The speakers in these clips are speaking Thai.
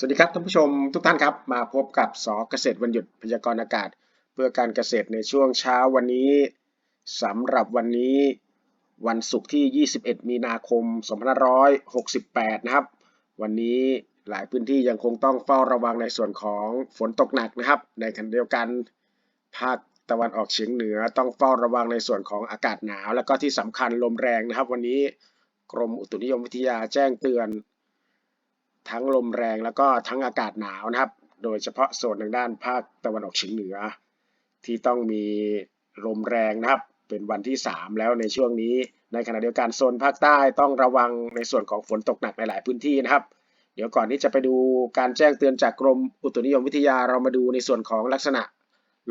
สวัสดีครับท่านผู้ชมทุกท่านครับ มาพบกับสอเกษตรวันหยุดพยากรณ์อากาศ เพื่อการเกษตรในช่วงเช้าวันนี้สำหรับวันนี้ วันศุกร์ที่ 21 มีนาคม 2568 นะครับ วันนี้หลายพื้นที่ยังคงต้องเฝ้าระวังในส่วนของฝนตกหนักนะครับ ในขณะเดียวกันภาคตะวันออกเฉียงเหนือต้องเฝ้าระวังในส่วนของอากาศหนาว แล้วก็ที่สำคัญลมแรงนะครับ วันนี้กรมอุตุนิยมวิทยาแจ้งเตือน ทั้งลมแรงแล้วก็ทั้งอากาศหนาวนะครับ โดยเฉพาะโซนทางด้านภาคตะวันออกเฉียงเหนือ ที่ต้องมีลมแรงนะครับ เป็นวันที่ 3 แล้วในช่วงนี้ ในขณะเดียวกันโซนภาคใต้ต้องระวังในส่วนของฝนตกหนักในหลายพื้นที่นะครับ เดี๋ยวก่อนที่จะไปดูการแจ้งเตือนจากกรมอุตุนิยมวิทยาเรามาดูในส่วนของลักษณะ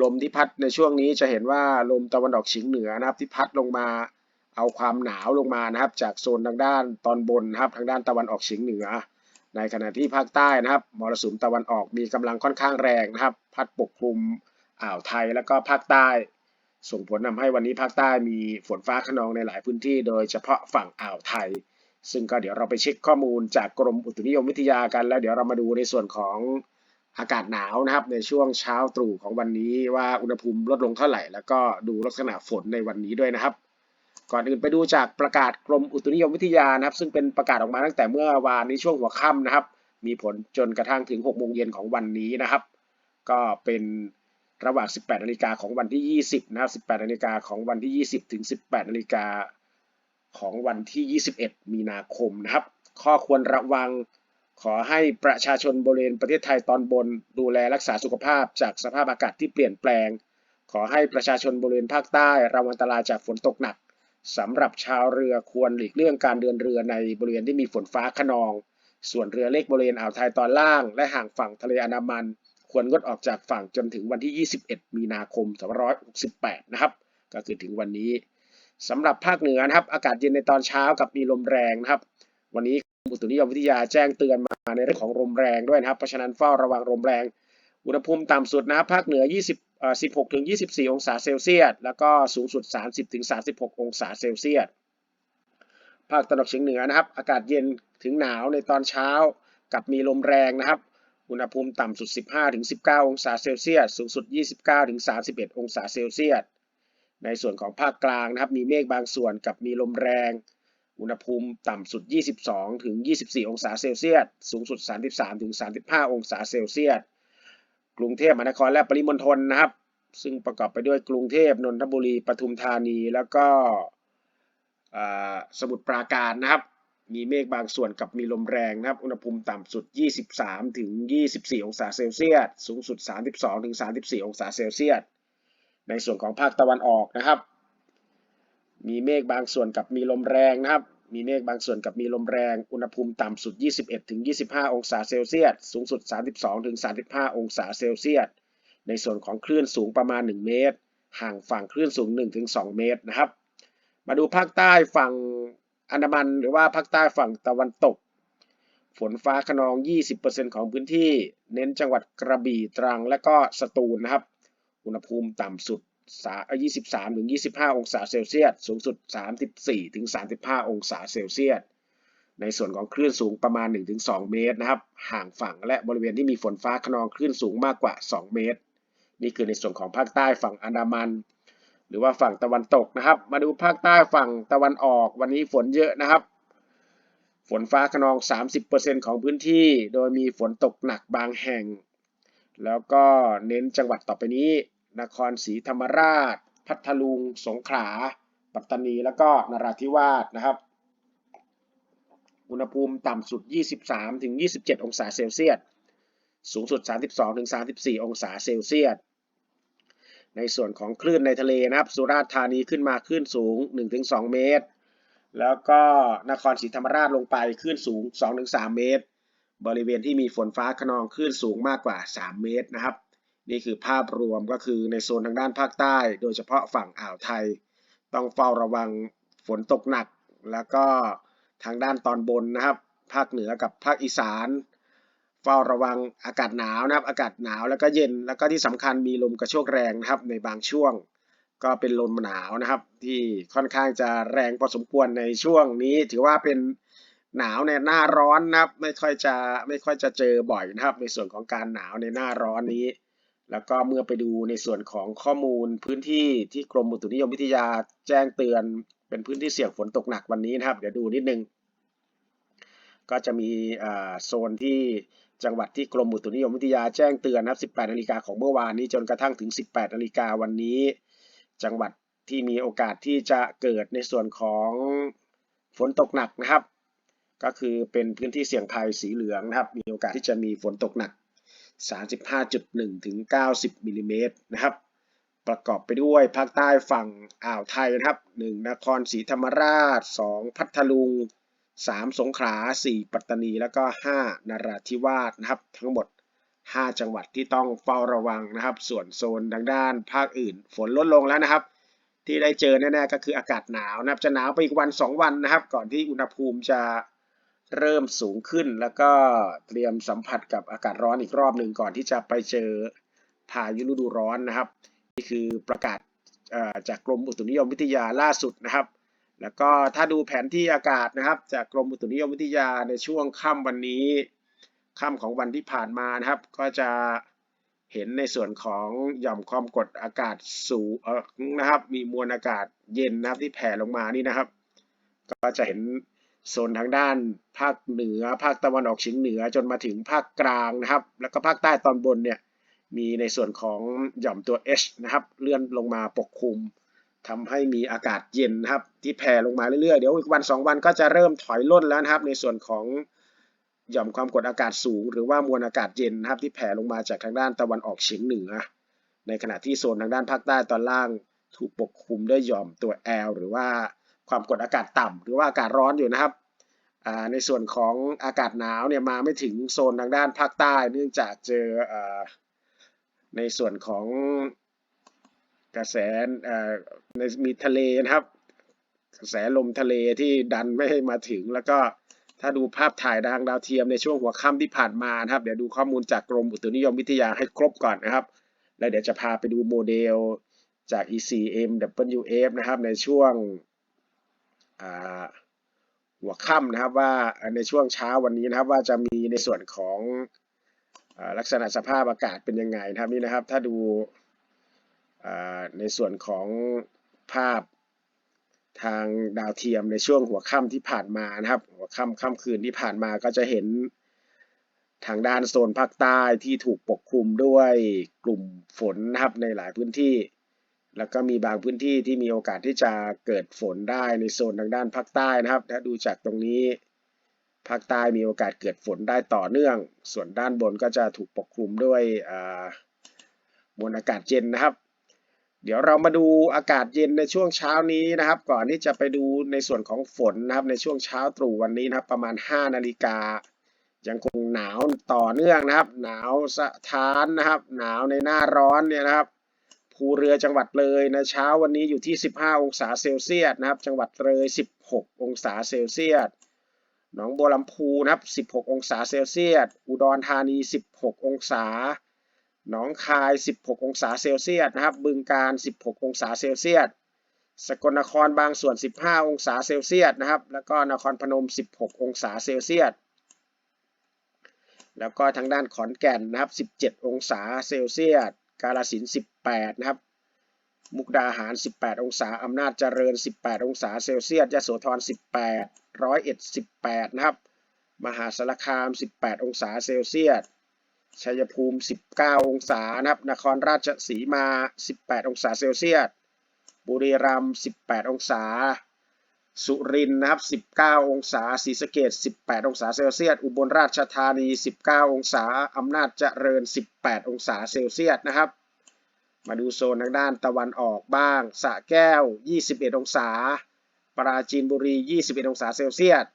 ลมที่พัดในช่วงนี้จะเห็นว่าลมตะวันออกเฉียงเหนือนะครับที่พัดลงมาเอาความหนาวลงมานะครับ จากโซนทางด้านตอนบนนะครับทางด้านตะวันออกเฉียงเหนือ ในขณะที่ภาคใต้นะครับมรสุมตะวันออกมีกำลังค่อนข้างแรงนะครับ พัดปกคลุมอ่าวไทยแล้วก็ภาคใต้ ส่งผลทำให้วันนี้ภาคใต้มีฝนฟ้าขนองในหลายพื้นที่ โดยเฉพาะฝั่งอ่าวไทย ซึ่งก็เดี๋ยวเราไปเช็คข้อมูลจากกรมอุตุนิยมวิทยากัน แล้วเดี๋ยวเรามาดูในส่วนของอากาศหนาวนะครับ ในช่วงเช้าตรู่ของวันนี้ว่าอุณหภูมิลดลงเท่าไหร่ แล้วก็ดูลักษณะฝนในวันนี้ด้วยนะครับ ก่อนอื่นไปดูจากประกาศกรมอุตุนิยมวิทยานะครับ ซึ่งเป็นประกาศออกมาตั้งแต่เมื่อวานนี้ช่วงหัวค่ำนะครับ มีผลจนกระทั่งถึง6โมงเย็นของวันนี้นะครับ ก็เป็นระหว่าง 18นาฬิกาของวันที่ 20 นะครับ 18นาฬิกาของวันที่ 20 ถึง 18นาฬิกาของวันที่ 21 มีนาคมนะครับ ข้อควรระวังขอให้ประชาชนบริเวณประเทศไทยตอนบน ดูแลรักษาสุขภาพจากสภาพอากาศที่เปลี่ยนแปลง ขอให้ประชาชนบริเวณภาคใต้ระวังอันตรายจากฝนตกหนัก สำหรับชาวเรือควรหลีกเลี่ยงการเดินเรือในบริเวณที่มีฝนฟ้าขนอง ส่วนเรือเล็กบริเวณอ่าวไทยตอนล่าง และห่างฝั่งทะเลอันดามัน ควรงดออกจากฝั่งจนถึงวันที่ 21 มีนาคม 2568 นะครับ ก็คือถึงวันนี้สำหรับภาคเหนือนะครับ อากาศเย็นในตอนเช้ากับมีลมแรงนะครับ วันนี้อุตุนิยมวิทยาแจ้งเตือนมาในเรื่องของลมแรงด้วยนะครับ เพราะฉะนั้นเฝ้าระวังลมแรง อุณหภูมิต่ำสุดนะครับภาคเหนือ20 16ถึง24 องศาเซลเซียส แล้วก็สูงสุด 30ถึง36 องศาเซลเซียส ภาคตะวันออกเฉียงเหนือนะครับ อากาศเย็นถึงหนาวในตอนเช้า กับมีลมแรงนะครับ อุณหภูมิต่ำสุด 15ถึง19 องศาเซลเซียส สูงสุด 29ถึง31 องศาเซลเซียส ในส่วนของภาคกลางนะครับ มีเมฆบางส่วนกับมีลมแรง อุณหภูมิต่ำสุด 22ถึง24 องศาเซลเซียส สูงสุด 33ถึง35 องศาเซลเซียส กรุงเทพมหานครและปริมณฑลนะครับ ซึ่งประกอบไปด้วยกรุงเทพนนทบุรีปทุมธานีแล้วก็สมุทรปราการนะครับ มีเมฆบางส่วนกับมีลมแรงนะครับ อุณหภูมิต่ำสุด 23 ถึง 24 องศาเซลเซียส สูงสุด 32 ถึง 34 องศาเซลเซียส ในส่วนของภาคตะวันออกนะครับ มีเมฆบางส่วนกับมีลมแรงนะครับ มีเมฆบางส่วนกับมีลมแรง อุณหภูมิต่ำสุด 21-25 องศาเซลเซียส สูงสุด 32-35 องศาเซลเซียส ในส่วนของคลื่นสูงประมาณ 1 เมตร ห่างฝั่งคลื่นสูง 1-2 เมตรนะครับ มาดูภาคใต้ฝั่งอันดามันหรือว่าภาคใต้ฝั่งตะวันตก ฝนฟ้าขนอง 20%ของพื้นที่ เน้นจังหวัดกระบี่ ตรัง และก็สตูลนะครับ อุณหภูมิต่ำสุด 23ถึง25 องศาเซลเซียส สูงสุด 34ถึง35 องศาเซลเซียส ในส่วนของคลื่นสูงประมาณ 1-2 เมตรนะครับ ห่างฝั่งและบริเวณที่มีฝนฟ้าขนองคลื่นสูงมากกว่า 2 เมตร นี่คือในส่วนของภาคใต้ฝั่งอันดามัน หรือว่าฝั่งตะวันตกนะครับ มาดูภาคใต้ฝั่งตะวันออก วันนี้ฝนเยอะนะครับ ฝนฟ้าขนอง 30%ของพื้นที่ โดยมีฝนตกหนักบางแห่ง แล้วก็เน้นจังหวัดต่อไปนี้ นครศรีธรรมราช พัทลุง สงขลา ปัตตานี แล้วก็นราธิวาสนะครับ อุณหภูมิต่ำสุด 23ถึง27 องศาเซลเซียส สูงสุด 32ถึง34 องศาเซลเซียส ในส่วนของคลื่นในทะเลนะครับ สุราษฎร์ธานีขึ้นมาคลื่นสูง 1-2 เมตร แล้วก็นครศรีธรรมราชลงไปคลื่นสูง 2-3 เมตร บริเวณที่มีฝนฟ้าขนองคลื่นสูงมากกว่า 3 เมตรนะครับ นี่คือภาพรวมก็คือในโซนทางด้านภาคใต้ โดยเฉพาะฝั่งอ่าวไทย ต้องเฝ้าระวังฝนตกหนัก แล้วก็ทางด้านตอนบนนะครับ ภาคเหนือกับภาคอีสาน เฝ้าระวังอากาศหนาวนะครับ อากาศหนาวแล้วก็เย็นแล้วก็ที่สำคัญมีลมกระโชกแรงนะครับในบางช่วง ก็เป็นลมหนาวนะครับ ที่ค่อนข้างจะแรงพอสมควรในช่วงนี้ ถือว่าเป็นหนาวในหน้าร้อนนะครับ ไม่ค่อยจะไม่ค่อยจะเจอบ่อยนะครับ ในส่วนของการหนาวในหน้าร้อนนี้ แล้วก็เมื่อไปดูในส่วนของข้อมูลพื้นที่ที่กรมอุตุนิยมวิทยาแจ้งเตือน เป็นพื้นที่เสี่ยงฝนตกหนักวันนี้นะครับ เดี๋ยวดูนิดนึง ก็จะมีโซนที่จังหวัดที่กรมอุตุนิยมวิทยาแจ้งเตือนนะครับ 18 นาฬิกาของเมื่อวานนี้จนกระทั่งถึง 18 นาฬิกาวันนี้ จังหวัดที่มีโอกาสที่จะเกิดในส่วนของฝนตกหนักนะครับ ก็คือเป็นพื้นที่เสี่ยงภัยสีเหลืองนะครับ มีโอกาสที่จะมีฝนตกหนัก 35.1 ถึง 90มิลลิเมตรนะครับ ประกอบไปด้วยภาคใต้ฝั่งอ่าวไทยนะครับ 1 นครศรีธรรมราช 2 พัทลุง 3 สงขลา 4 ปัตตานี แล้วก็ 5 นราธิวาสนะครับ ทั้งหมด 5 จังหวัดที่ต้องเฝ้าระวังนะครับ ส่วนโซนทางด้านภาคอื่น ฝนลดลงแล้วนะครับ ที่ได้เจอแน่ๆก็คืออากาศหนาวนะครับ จะหนาวไปอีกวัน 2 วันนะครับ ก่อนที่อุณหภูมิจะ เริ่มสูงขึ้นแล้วก็เตรียมสัมผัสกับอากาศร้อนอีกรอบหนึ่งก่อนที่จะไปเจอพายุฤดูร้อนนะครับ นี่คือประกาศจากกรมอุตุนิยมวิทยาล่าสุดนะครับ แล้วก็ถ้าดูแผนที่อากาศนะครับ จากกรมอุตุนิยมวิทยาในช่วงค่ำวันนี้ค่ำของวันที่ผ่านมานะครับ ก็จะเห็นในส่วนของหย่อมความกดอากาศสูงนะครับ มีมวลอากาศเย็นนะครับที่แผ่ลงมานี่นะครับ ก็จะเห็น โซนทางด้านภาคเหนือ ภาคตะวันออกเฉียงเหนือจนมาถึงภาคกลางนะครับ แล้วก็ภาคใต้ตอนบนเนี่ยมีในส่วนของหย่อมตัว H นะครับ เลื่อนลงมาปกคลุมทำให้มีอากาศเย็นนะครับ ที่แผ่ลงมาเรื่อยๆ เดี๋ยวอีกวัน 2 วันก็จะเริ่มถอยล่นแล้วนะครับ ในส่วนของหย่อมความกดอากาศสูง หรือว่ามวลอากาศเย็นนะครับ ที่แผ่ลงมาจากทางด้านตะวันออกเฉียงเหนือ ในขณะที่โซนทางด้านภาคใต้ตอนล่างถูกปกคลุมด้วยหย่อมตัว L หรือว่า ความกดอากาศต่ำหรือว่าอากาศร้อนอยู่นะครับในส่วนของอากาศหนาวเนี่ยมาไม่ถึงโซนทางด้านภาคใต้ เนื่องจากเจออในส่วนของกระแสในมีทะเลนะครับ กระแสลมทะเลที่ดันไม่ให้มาถึง แล้วก็ถ้าดูภาพถ่ายทางดาวเทียมในช่วงหัวค่ำที่ผ่านมานะครับ เดี๋ยวดูข้อมูลจากกรมอุตุนิยมวิทยาให้ครบก่อนนะครับ แล้วเดี๋ยวจะพาไปดูโมเดลจาก ECMWF นะครับในช่วง หัวค่ำนะครับว่าในช่วงเช้าวันนี้นะครับว่าจะมีในส่วนของอลักษณะสภาพอากาศเป็นยังไงนะครับนี่นะครับถ้าดูในส่วนของภาพทางดาวเทียมในช่วงหัวค่ำที่ผ่านมานะครับ หัวค่ำค่ำคืนที่ผ่านมาก็จะเห็นทางด้านโซนภาคใต้ที่ถูกปกคลุมด้วยกลุ่มฝนนะครับในหลายพื้นที่ แล้วก็มีบางพื้นที่ที่มีโอกาสที่จะเกิดฝนได้ในโซนทางด้านภาคใต้นะครับ ถ้าดูจากตรงนี้ภาคใต้มีโอกาสเกิดฝนได้ต่อเนื่อง ส่วนด้านบนก็จะถูกปกคลุมด้วยมวลอากาศเย็นนะครับ เดี๋ยวเรามาดูอากาศเย็นในช่วงเช้านี้นะครับ ก่อนที่จะไปดูในส่วนของฝนนะครับ ในช่วงเช้าตรู่วันนี้นะครับ ประมาณ 5 นาฬิกา ยังคงหนาวต่อเนื่องนะครับ หนาวสะท้านนะครับ หนาวในหน้าร้อนเนี่ยนะครับ ภูเรือจังหวัดเลยในเช้าวันนี้อยู่ที่ 15 องศาเซลเซียสนะครับ จังหวัดเลย 16 องศาเซลเซียสหนองบัวลำพูนะครับ 16 องศาเซลเซียส อุดรธานี 16 องศา หนองคาย 16 องศาเซลเซียสนะครับ บึงกาฬ16 องศาเซลเซียส สกลนครบางส่วน 15 องศาเซลเซียสนะครับ แล้วก็นครพนม 16 องศาเซลเซียส แล้วก็ทางด้านขอนแก่นนะครับ 17 องศาเซลเซียส กาฬสิน18 นะครับ มุกดาหาร 18 องศา อำนาจเจริญ 18 องศาเซลเซียสยโสธร 18 ร้อยเอ็ด 18 นะครับ มหาสารคาม 18 องศาเซลเซียส ชัยภูมิ 19 องศานะครับ นครราชสีมา 18 องศาเซลเซียส บุรีรัมย์ 18 องศา สุรินทร์นะครับ 19 องศาศรีสะเกษ18 องศาเซลเซียส อุบลราชธานี 19 องศา อำนาจเจริญ 18 องศาเซลเซียสนะครับ มาดูโซนทางด้านตะวันออกบ้าง สะแก้ว 21 องศา ปราจีนบุรี 21 องศาเซลเซียส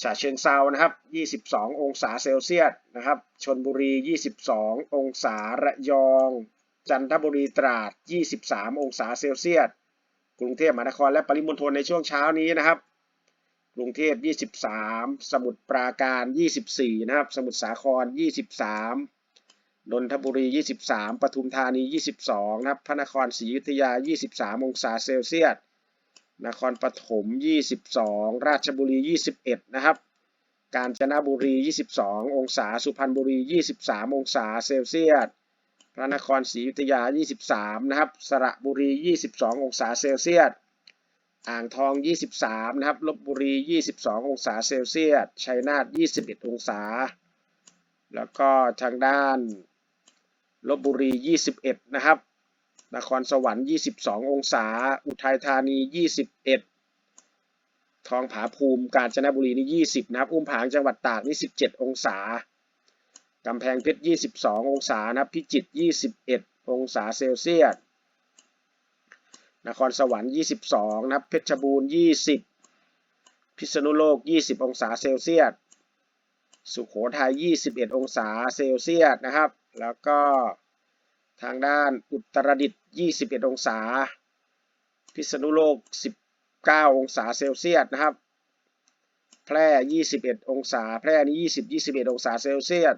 ฉะเชิงเซานะครับ 22 องศาเซลเซียสนะครับ ชนบุรี 22 องศา ระยอง จันทบุรีตราด 23 องศาเซลเซียส กรุงเทพมหานครและปริมณฑลในช่วงเช้านี้นะครับ กรุงเทพ 23 สมุทรปราการ 24 นะครับ สมุทรสาคร 23 นนทบุรี 23 ปทุมธานี 22 นะครับ พระนครศรีอยุธยา 23 องศาเซลเซียส นครปฐม 22 ราชบุรี 21 นะครับ กาญจนบุรี 22 องศา สุพรรณบุรี 23 องศาเซลเซียส ระนครศรีอยุธยา 23 นะครับ สระบุรี 22 องศาเซลเซียส อ่างทอง 23 นะครับ ลบบุรี 22 องศาเซลเซียส ชัยนาท 21 องศา แล้วก็ทางด้าน ลบบุรี 21 นะครับ นครสวรรค์ 22 องศา อุทัยธานี 21 ทองผาภูมิ กาญจนบุรีนี่ 20 นะครับ อุ้มผางจังหวัดตากนี่ 17 องศา กำแพงเพชร 22 องศานะครับพิจิตร 21 องศาเซลเซียส นครสวรรค์ 22 นะครับเพชรบูรณ์ 20 พิษณุโลก 20 องศาเซลเซียส สุโขทัย 21 องศาเซลเซียสนะครับ แล้วก็ทางด้านอุตรดิตถ์ 21 องศา พิษณุโลก 19 องศาเซลเซียสนะครับ แพร่ 21 องศา แพร่นี่20 21 องศาเซลเซียส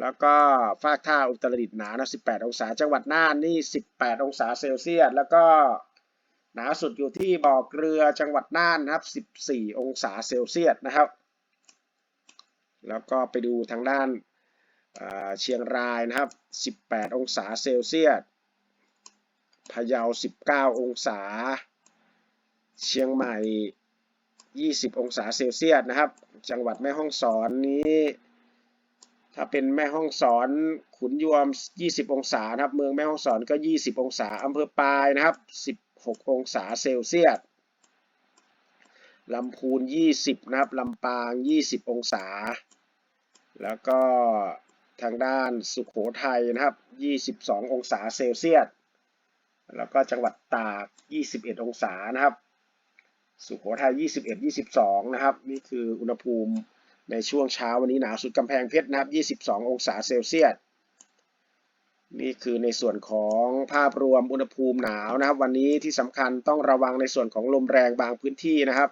แล้วก็ภาคท่าอุตรดิตหนาวนะ18 องศา จังหวัดน่านนี่ 18 องศาเซลเซียส แล้วก็หนาวสุดอยู่ที่บ่อเกลือจังหวัดน่านนะครับ 14 องศาเซลเซียสนะครับ แล้วก็ไปดูทางด้านเชียงรายนะครับ 18 องศาเซลเซียส พะเยา 19 องศา เชียงใหม่ 20 องศาเซลเซียสนะครับ จังหวัดแม่ฮ่องสอนนี้ ถ้าเป็นแม่ฮ่องสอนขุนยวม 20 องศานะครับ เมืองแม่ฮ่องสอนก็ 20 องศาอำเภอปายนะครับ 16 องศาเซลเซียสลำพูน 20 นะครับลำปาง 20 องศา แล้วก็ทางด้านสุขโขทัยนะครับ 22 องศาเซลเซียส แล้วก็จังหวัดตาก 21 องศานะครับ สุขโขทัย 21 22 นะครับ นี่คืออุณหภูมิ ในช่วงเช้าวันนี้หนาวสุดกำแพงเพชรนะครับ 22 องศาเซลเซียส นี่คือในส่วนของภาพรวมอุณหภูมิหนาวนะครับ วันนี้ที่สำคัญต้องระวังในส่วนของลมแรงบางพื้นที่นะครับ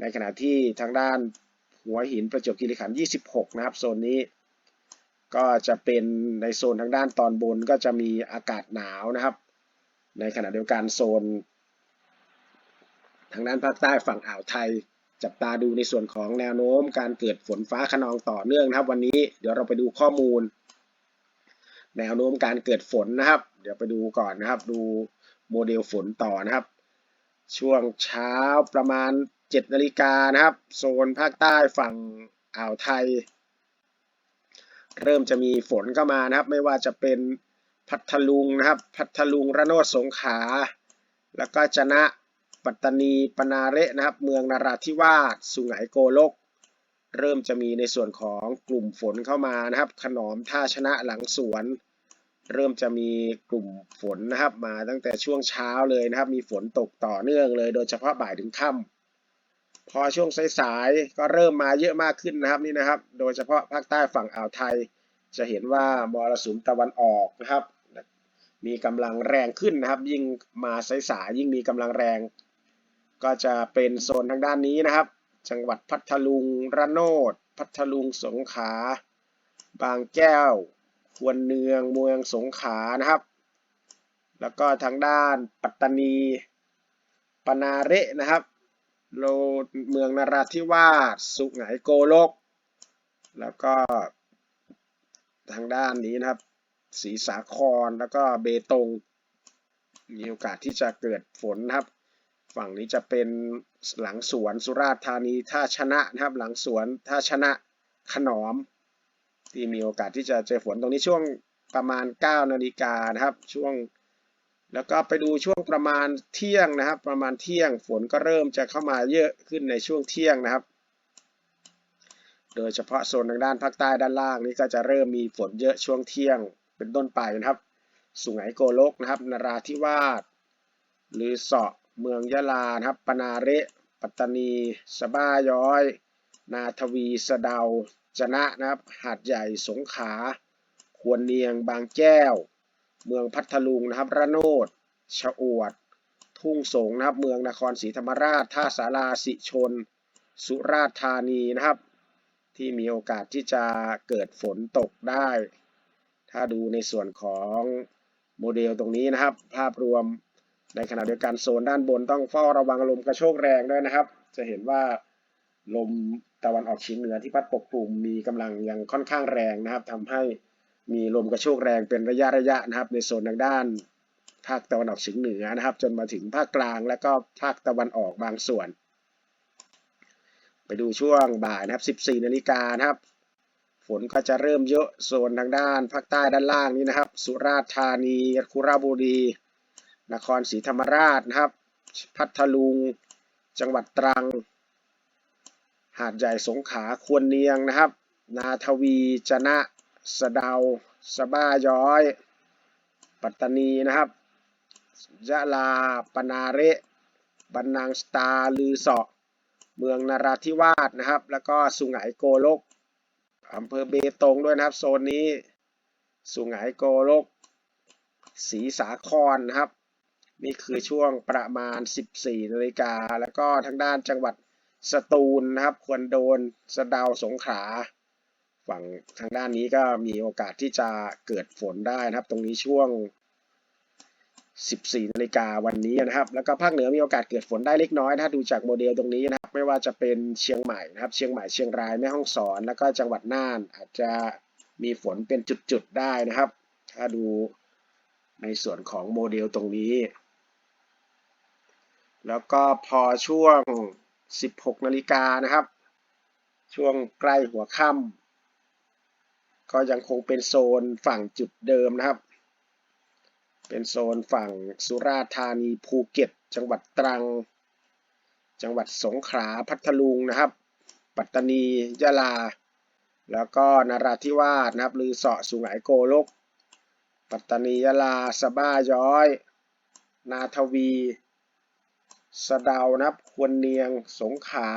ในขณะที่ทางด้านหัวหินประจวบคีรีขันธ์ 26 นะครับโซนนี้ ก็จะเป็นในโซนทางด้านตอนบนก็จะมีอากาศหนาวนะครับ ในขณะเดียวกันโซน ทางด้านภาคใต้ฝั่งอ่าวไทย จับตาดูในส่วนของแนวโน้มการเกิดฝนฟ้าขนองต่อเนื่องนะครับ วันนี้เดี๋ยวเราไปดูข้อมูล แนวโน้มการเกิดฝนนะครับ เดี๋ยวไปดูก่อนนะครับ ดูโมเดลฝนต่อนะครับ ช่วงเช้าประมาณ7นาฬิกานะครับ โซนภาคใต้ฝั่งอ่าวไทย เริ่มจะมีฝนเข้ามานะครับ ไม่ว่าจะเป็นพัทลุงนะครับ พัทลุงระโนดสงขลาแล้วก็จะนะ ปัตตานีปนาเระนะครับ เมืองนาราธิวาสสุไหงโกลก เริ่มจะมีในส่วนของกลุ่มฝนเข้ามานะครับ ขนอมท่าชนะหลังสวน เริ่มจะมีกลุ่มฝนนะครับ มาตั้งแต่ช่วงเช้าเลยนะครับ มีฝนตกต่อเนื่องเลย โดยเฉพาะบ่ายถึงค่ำพอช่วงสายๆก็เริ่มมาเยอะมากขึ้นนะครับนี่นะครับ โดยเฉพาะภาคใต้ฝั่งอ่าวไทย จะเห็นว่ามรสุมตะวันออกนะครับมีกำลังแรงขึ้นนะครับ ยิ่งมาสายๆยิ่งมีกำลังแรง ก็จะเป็นโซนทางด้านนี้นะครับ จังหวัดพัทลุงระโนด พัทลุงสงขลาบางแก้ว ควรเนืองเมืองสงขลานะครับ แล้วก็ทางด้านปัตตานีปนาเระนะครับโลเมืองนราธิวาสสุไหงโกลก แล้วก็ทางด้านนี้นะครับศรีสาครแล้วก็เบตงมีโอกาสที่จะเกิดฝนนะครับ ฝั่งนี้จะเป็นหลังสวนสุราษฎร์ธานีท่าชนะนะครับ หลังสวนท่าชนะขนอม ที่มีโอกาสที่จะเจอฝนตรงนี้ช่วงประมาณ 9 นาฬิกานะครับช่วงแล้วก็ไปดูช่วงประมาณเที่ยงนะครับ ประมาณเที่ยงฝนก็เริ่มจะเข้ามาเยอะขึ้นในช่วงเที่ยงนะครับ โดยเฉพาะโซนทางด้านภาคใต้ด้านล่างนี้ก็จะเริ่มมีฝนเยอะช่วงเที่ยง เป็นต้นไปนะครับ สุไหงโกลกนะครับนราธิวาสหรือเสาะ เมืองยะลานะครับปนาเระปัตตานี สบ้าย้อย นาทวีสะเดาจนะนะครับ หาดใหญ่สงขลาควรเนียงบางแก้ว เมืองพัทลุงนะครับ ระโนดชะอวด ทุ่งสงนะครับ เมืองนครศรีธรรมราชท่าสาราสิชน สุราษฎร์ธานีนะครับ ที่มีโอกาสที่จะเกิดฝนตกได้ ถ้าดูในส่วนของโมเดลตรงนี้นะครับ ภาพรวม ในขณะเดียวกันโซนด้านบนต้องเฝ้าระวังลมกระโชกแรงด้วยนะครับ จะเห็นว่าลมตะวันออกเฉียงเหนือที่พัดปกคลุมมีกำลังยังค่อนข้างแรงนะครับทำให้มีลมกระโชกแรงเป็นระยะระยะนะครับ ในโซนทางด้านภาคตะวันออกเฉียงเหนือนะครับ จนมาถึงภาคกลางและก็ภาคตะวันออกบางส่วน ไปดูช่วงบ่ายนะครับ 14นาฬิกานะครับ ฝนก็จะเริ่มเยอะโซนทางด้านภาคใต้ด้านล่างนี้นะครับ สุราษฎร์ธานีคุระบุรี นครศรีธรรมราชนะครับ พัทลุง จังหวัดตรัง หาดใหญ่สงขลาควรเนียงนะครับ นาทวีจนะสะเดาสบ้าย้อย ปัตตานีนะครับยะลาปนาเระบันนางสตาลือเสาะเมืองนาราธิวาสนะครับ แล้วก็สุไหงโกลกอำเภอเบตงด้วยนะครับ โซนนี้ สุไหงโกลกศรีสาครนะครับ นี่คือช่วงประมาณ 14นาฬิกาแล้วก็ทางด้านจังหวัดสตูลนะครับควรโดนสะดาวสงขลาฝั่งทางด้านนี้ก็มีโอกาสที่จะเกิดฝนได้นะครับ ตรงนี้ช่วง 14นาฬิกาวันนี้นะครับ แล้วก็ภาคเหนือมีโอกาสเกิดฝนได้เล็กน้อย ถ้าดูจากโมเดลตรงนี้นะครับ ไม่ว่าจะเป็นเชียงใหม่นะครับ เชียงใหม่เชียงรายแม่ฮ่องสอน แล้วก็จังหวัดน่าน อาจจะมีฝนเป็นจุดๆได้นะครับ ถ้าดูในส่วนของโมเดลตรงนี้ แล้วก็พอช่วง 16 นาฬิกานะครับ ช่วงใกล้หัวค่ำก็ยังคงเป็นโซนฝั่งจุดเดิมนะครับ เป็นโซนฝั่งสุราษฎร์ธานีภูเก็ต จังหวัดตรัง จังหวัดสงขลาพัทลุงนะครับ ปัตตานียะลา แล้วก็นราธิวาสนะครับลือเสาะสุไหงโกลก ปัตตานียะลาสบ้าย้อย นาทวี สะเดานะครับควรเนียง สงขา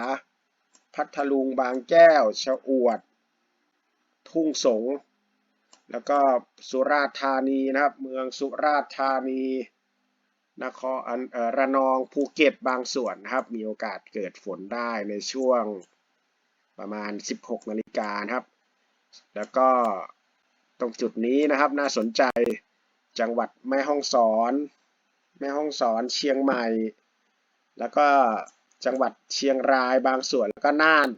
พัทลุงบางแก้ว ชะอวด ทุ่งสง แล้วก็สุราษฎร์ธานีนะครับ เมืองสุราษฎร์ธานี นครอันเอ่อระนองภูเก็ตบางส่วนนะครับ มีโอกาสเกิดฝนได้ในช่วงประมาณ 16 นาฬิกาครับ แล้วก็ตรงจุดนี้นะครับน่าสนใจจังหวัดแม่ฮ่องสอน แม่ฮ่องสอนเชียงใหม่ แล้วก็จังหวัดเชียงรายบางส่วนแล้วก็น่าน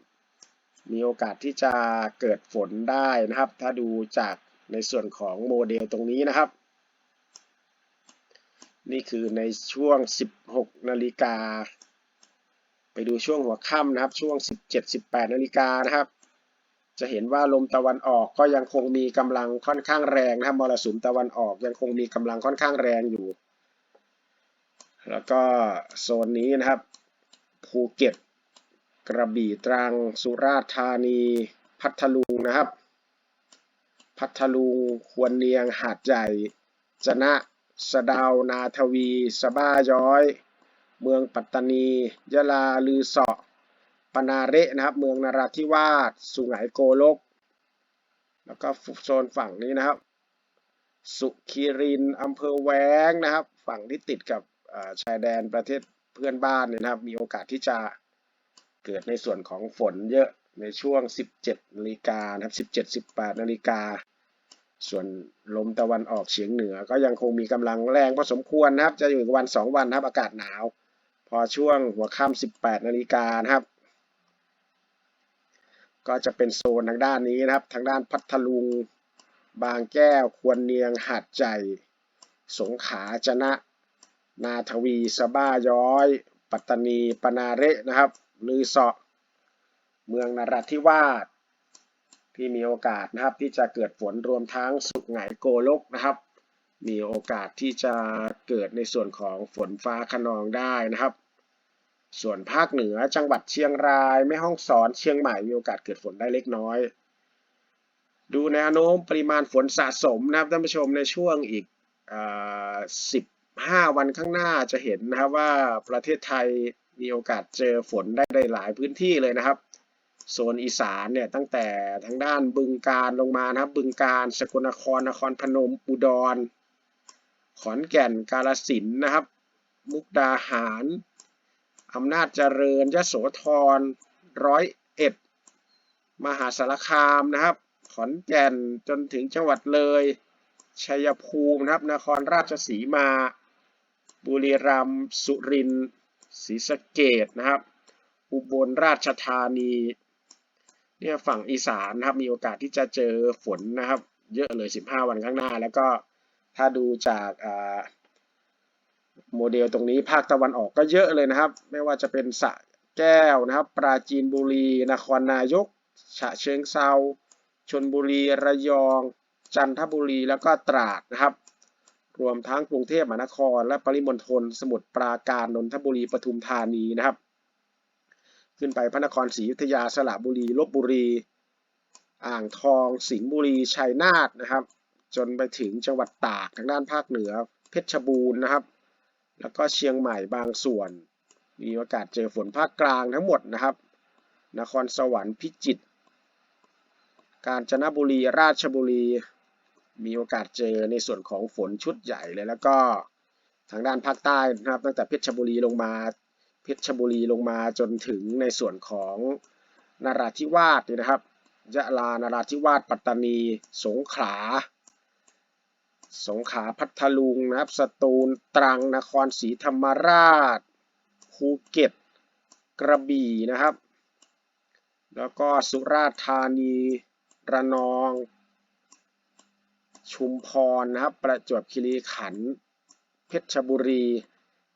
มีโอกาสที่จะเกิดฝนได้นะครับ ถ้าดูจากในส่วนของโมเดลตรงนี้นะครับ นี่คือในช่วง 16 นาฬิกา ไปดูช่วงหัวค่ำนะครับ ช่วง 17-18 นาฬิกานะครับ จะเห็นว่าลมตะวันออกก็ยังคงมีกำลังค่อนข้างแรงนะครับมรสุมตะวันออกยังคงมีกำลังค่อนข้างแรงอยู่ แล้วก็โซนนี้นะครับภูเก็ต กระบี่ตรัง สุราษฎร์ธานี พัทลุงนะครับ พัทลุงควรเนียงหาดใหญ่จนะสะดาวนาทวี สบ้าย้อย เมืองปัตตานี ยะลาลือเสาะปนาเระนะครับ เมืองนราธิวาส สุไหงโกลก แล้วก็โซนฝั่งนี้นะครับ สุขีรินอำเภอแว้งนะครับ ฝั่งที่ติดกับ ชายแดนประเทศเพื่อนบ้านเนี่ยนะครับมีโอกาสที่จะเกิดในส่วนของฝนเยอะในช่วง 17นาฬิกานะครับ17-18นาฬิกาส่วนลมตะวันออกเฉียงเหนือ ก็ยังคงมีกำลังแรงพอสมควรนะครับ จะอยู่วัน 2 วันนะครับอากาศหนาว พอช่วงหัวค่ำ18นาฬิกานะครับ ก็จะเป็นโซนทางด้านนี้นะครับ ทางด้านพัทลุง บางแก้ว ควรเนียงหาดใหญ่สงขลาจะนะ นาทวีสบ้าย้อย ปัตตานีปนาเระนะครับลือเสาะเมืองนราธิวาสที่มีโอกาสนะครับที่จะเกิดฝนรวมทั้งสุไหงโกลกนะครับ มีโอกาสที่จะเกิดในส่วนของฝนฟ้าขนองได้นะครับ ส่วนภาคเหนือจังหวัดเชียงรายแม่ฮ่องสอนเชียงใหม่มีโอกาสเกิดฝนได้เล็กน้อย ดูแนวโน้มปริมาณฝนสะสมนะครับท่านผู้ชมในช่วงอีกสิบ ห้าวันข้างหน้าจะเห็นนะครับว่าประเทศไทยมีโอกาสเจอฝนได้ในหลายพื้นที่เลยนะครับ โซนอีสานเนี่ยตั้งแต่ทางด้านบึงการลงมานะครับ บึงการสกลนครนครพนมอุดร ขอนแก่นกาฬสินนะครับ มุกดาหารอำนาจเจริญยโสธรร้อยเอ็ดมหาสารคามนะครับ ขอนแก่นจนถึงจังหวัดเลยชัยภูมินะครับ นครราชสีมา บุรีรัมย์สุรินทร์ศรีสะเกดนะครับ อุบลราชธานีเนี่ยฝั่งอีสานนะครับมีโอกาสที่จะเจอฝนนะครับ เยอะเลย 15 วันข้างหน้า แล้วก็ถ้าดูจากโมเดลตรงนี้ภาคตะวันออกก็เยอะเลยนะครับ ไม่ว่าจะเป็นสะแก้วนะครับ ปราจีนบุรี นครนายก ฉะเชิงเซาชนบุรีระยอง จันทบุรีแล้วก็ตราดนะครับ รวมทั้งกรุงเทพมหานคร และปริมณฑลสมุทรปราการนนทบุรีปทุมธานีนะครับ ขึ้นไปพระนครศรีอยุธยาสระบุรีลบบุรี อ่างทอง สิงห์บุรีชัยนาทนะครับ จนไปถึงจังหวัดตากทางด้านภาคเหนือ เพชรบูรณ์นะครับ แล้วก็เชียงใหม่บางส่วน มีโอกาสเจอฝนภาคกลางทั้งหมดนะครับ นครสวรรค์พิจิตรกาญจนบุรีราชบุรี มีโอกาสเจอในส่วนของฝนชุดใหญ่เลย แล้วก็ทางด้านภาคใต้นะครับตั้งแต่เพชรบุรีลงมาเพชรบุรีลงมาจนถึงในส่วนของนราธิวาสนี่นะครับยะลานราธิวาสปัตตานี สงขลาสงขลาพัทลุงนะครับสตูลตรังนครศรีธรรมราชภูเก็ตกระบี่นะครับ แล้วก็สุราษฎร์ธานีระนอง ชุมพรนะครับ ประจวบคีรีขันธ์เพชรบุรี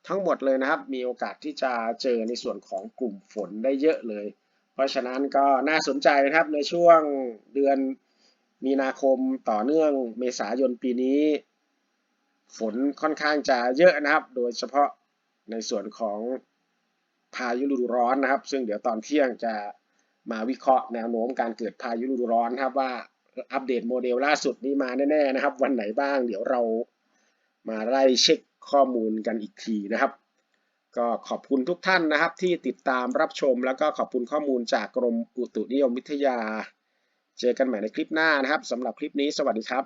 ทั้งหมดเลยนะครับ มีโอกาสที่จะเจอในส่วนของกลุ่มฝนได้เยอะเลย เพราะฉะนั้นก็น่าสนใจนะครับในช่วงเดือนมีนาคมต่อเนื่องเมษายนปีนี้ ฝนค่อนข้างจะเยอะนะครับ โดยเฉพาะในส่วนของพายุฤดูร้อนนะครับ ซึ่งเดี๋ยวตอนเที่ยงจะมาวิเคราะห์แนวโน้มการเกิดพายุฤดูร้อนครับว่า อัปเดตโมเดลล่าสุดนี้มาแน่ๆนะครับ วันไหนบ้างเดี๋ยวเรามาไล่เช็คข้อมูลกันอีกทีนะครับ ก็ขอบคุณทุกท่านนะครับ ที่ติดตามรับชมแล้วก็ขอบคุณข้อมูลจากกรมอุตุนิยมวิทยา เจอกันใหม่ในคลิปหน้านะครับสำหรับคลิปนี้สวัสดีครับ